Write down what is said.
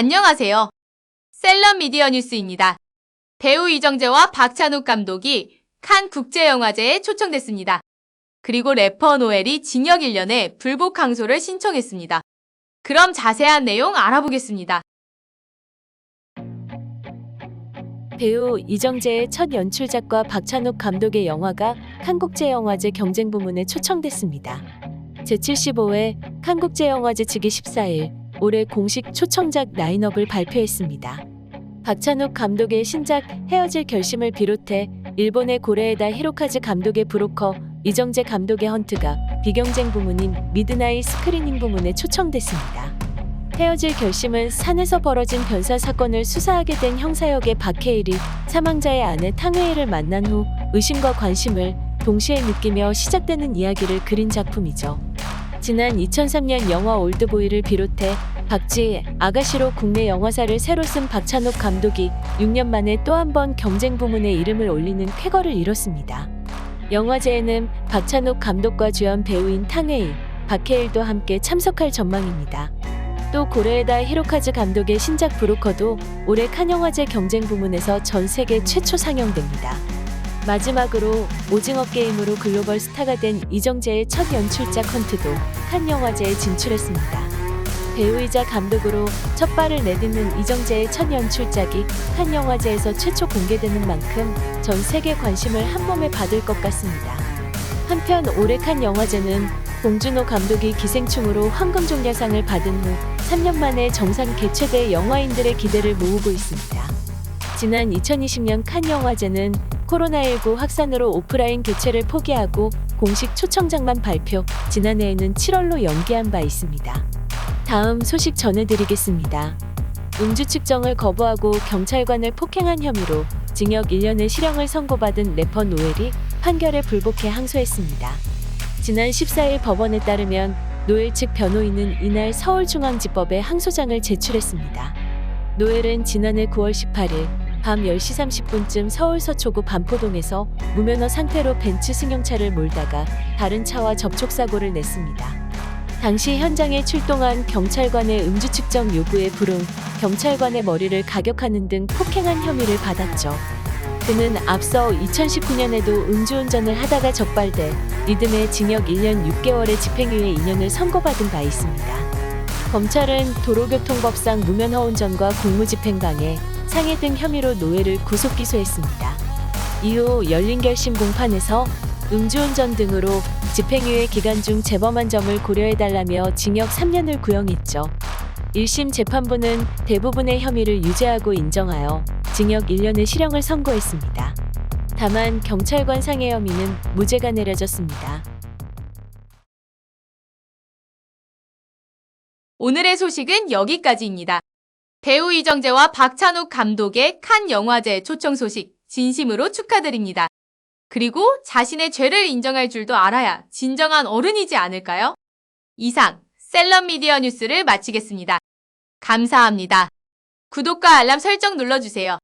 안녕하세요. 셀럽 미디어 뉴스입니다. 배우 이정재와 박찬욱 감독이 칸 국제영화제에 초청됐습니다. 그리고 래퍼 노엘이 징역 1년에 불복 항소를 신청했습니다. 그럼 자세한 내용 알아보겠습니다. 배우 이정재의 첫 연출작과 박찬욱 감독의 영화가 칸국제영화제 경쟁 부문에 초청됐습니다. 제75회 칸국제영화제 측이 14일 올해 공식 초청작 라인업을 발표했습니다. 박찬욱 감독의 신작 헤어질 결심을 비롯해 일본의 고레에다 히로카즈 감독의 브로커, 이정재 감독의 헌트가 비경쟁 부문인 미드나잇 스크리닝 부문에 초청됐습니다. 헤어질 결심은 산에서 벌어진 변사 사건을 수사하게 된 형사역의 박해일이 사망자의 아내 탕웨이를 만난 후 의심과 관심을 동시에 느끼며 시작되는 이야기를 그린 작품이죠. 지난 2003년 영화 올드보이를 비롯해 박지, 아가씨로 국내 영화사를 새로 쓴 박찬욱 감독이 6년 만에 또 한 번 경쟁 부문에 이름을 올리는 쾌거를 이뤘습니다. 영화제에는 박찬욱 감독과 주연 배우인 탕웨이, 박해일도 함께 참석할 전망입니다. 또 고레에다 히로카즈 감독의 신작 브로커도 올해 칸 영화제 경쟁 부문에서 전 세계 최초 상영됩니다. 마지막으로 오징어 게임으로 글로벌 스타가 된 이정재의 첫 연출작 헌트도 칸 영화제에 진출했습니다. 배우이자 감독으로 첫 발을 내딛는 이정재의 첫 연출작이 칸 영화제에서 최초 공개되는 만큼 전 세계 관심을 한 몸에 받을 것 같습니다. 한편 올해 칸 영화제는 봉준호 감독이 기생충으로 황금종려상을 받은 후 3년 만에 정상 개최돼 영화인들의 기대를 모으고 있습니다. 지난 2020년 칸 영화제는 코로나19 확산으로 오프라인 개최를 포기하고 공식 초청장만 발표, 지난해에는 7월로 연기한 바 있습니다. 다음 소식 전해드리겠습니다. 음주 측정을 거부하고 경찰관을 폭행한 혐의로 징역 1년의 실형을 선고받은 래퍼 노엘이 판결에 불복해 항소했습니다. 지난 14일 법원에 따르면 노엘 측 변호인은 이날 서울중앙지법에 항소장을 제출했습니다. 노엘은 지난해 9월 18일 밤 10시 30분쯤 서울 서초구 반포동에서 무면허 상태로 벤츠 승용차를 몰다가 다른 차와 접촉사고를 냈습니다. 당시 현장에 출동한 경찰관의 음주 측정 요구에 불응 경찰관의 머리를 가격하는 등 폭행한 혐의를 받았죠. 그는 앞서 2019년에도 음주운전을 하다가 적발돼 이듬해 징역 1년 6개월의 집행유예 2년을 선고받은 바 있습니다. 검찰은 도로교통법상 무면허 운전과 공무집행방해, 상해 등 혐의로 노예를 구속 기소했습니다. 이후 열린 결심 공판에서 음주운전 등으로 집행유예 기간 중 재범한 점을 고려해달라며 징역 3년을 구형했죠. 1심 재판부는 대부분의 혐의를 유죄하고 인정하여 징역 1년의 실형을 선고했습니다. 다만 경찰관 상해 혐의는 무죄가 내려졌습니다. 오늘의 소식은 여기까지입니다. 배우 이정재와 박찬욱 감독의 칸 영화제 초청 소식 진심으로 축하드립니다. 그리고 자신의 죄를 인정할 줄도 알아야 진정한 어른이지 않을까요? 이상 셀럽 미디어 뉴스를 마치겠습니다. 감사합니다. 구독과 알람 설정 눌러주세요.